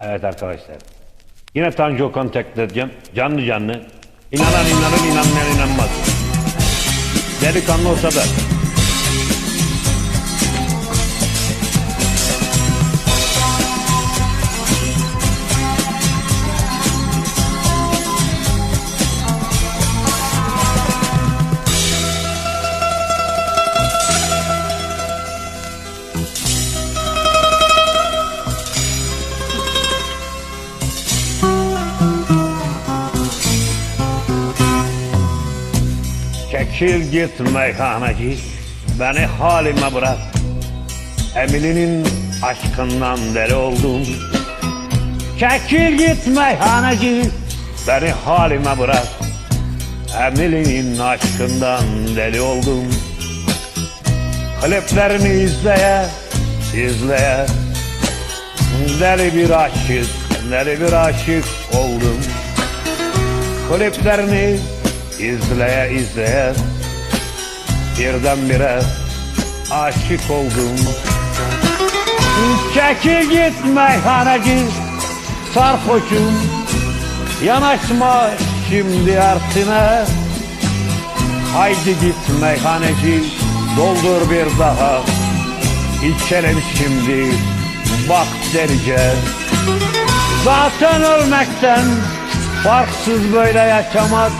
Evet arkadaşlar. Yine Tanju Okan tekrar edeceğim. Canlı canlı. İnanan inanır, inanmayan inanmaz. Delikanlı olsa da. Çekil git meyhaneci, beni halime bırak. Emine'nin aşkından deli oldum. Çekil git meyhaneci, beni halime bırak. Emine'nin aşkından deli oldum. Kliplerini izleye, izleye. Deli bir aşık, deli bir aşık oldum. Kliplerini izleye izleye birdenbire aşık oldum. Çekil git meyhaneci sarhoşum. Yanaşma şimdi artine Haydi git meyhaneci doldur bir daha. İçelim şimdi bak delice Zaten ölmekten farksız böyle yaşamak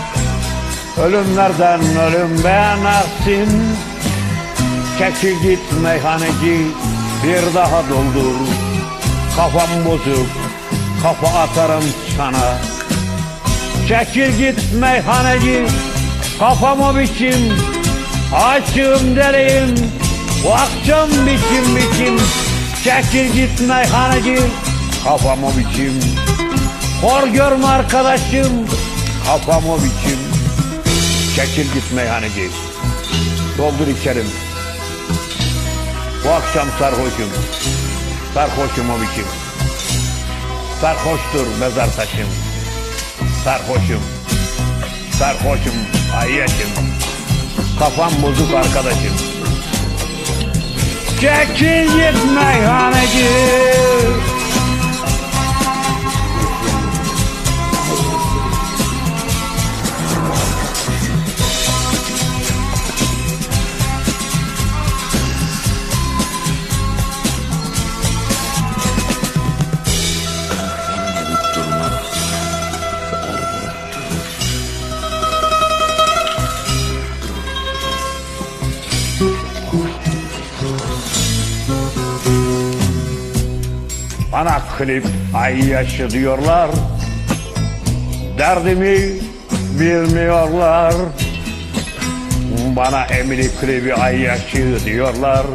Ölümlerden ölüm beğenersin. Çekil git meyhaneci bir daha doldur. Kafam bozuk kafa atarım sana. Çekil git meyhaneci kafamı biçim. Açığım deliyim bu akşam biçim biçim. Çekil git meyhaneci kafamı biçim. Hor görme arkadaşım kafamı biçim Çekil git meyhaneci. Doldur içerim. Bu akşam sarhoşum. Sarhoşum o biçim. Sarhoştur mezar taşım. Sarhoşum. Sarhoşum ayyaşım. Kafam bozuk arkadaşım. Çekil git meyhaneci. Bana klip ay yaşı diyorlar. Derdimi bilmiyorlar. Bana Emily klibi ay yaşı diyorlar.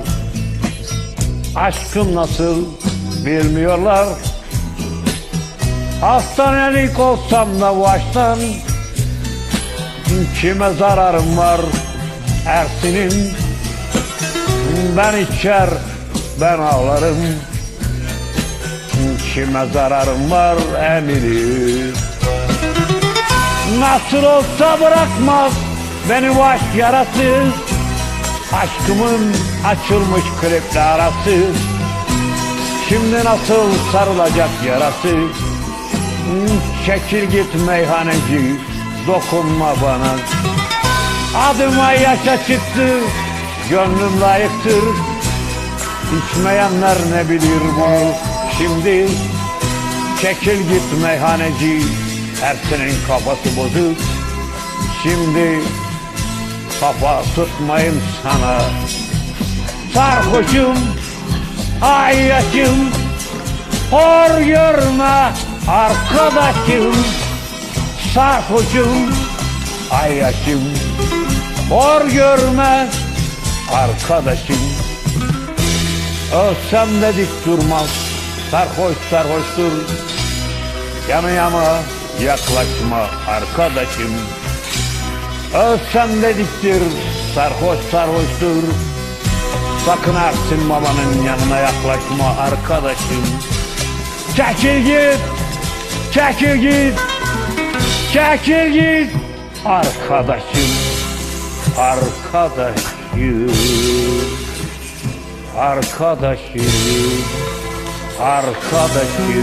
Aşkım nasıl bilmiyorlar. Hastanelik olsam da baştan Kime zararım var? Ersin'in Ben içer ben ağlarım Kime zararım var Emily Nasıl olsa bırakmaz beni baş yarası Aşkımın açılmış kliple arası. Şimdi nasıl sarılacak yarası? Çekil git meyhaneci dokunma bana. Adıma yaşa çıktı gönlüm layıktır. İçmeyenler ne bilir bunu şimdi. Çekil git meyhaneci Ersin'in kafası bozuk. Şimdi kafa tutmayayım sana. Sarhoşum Ay yaşım Hor görme arkadaşım. Sarhoşum Ay yaşım Hor görme arkadaşım. Ölsem de dik durmaz Sarhoş sarhoştur Yana yana yaklaşma arkadaşım. Ölsem de diktir Sarhoş sarhoştur. Sakın Ersin babanın yanına yaklaşma arkadaşım. Çekil git Çekil git Çekil git Arkadaşım. Arkadaşım Arkadaşım arkadaki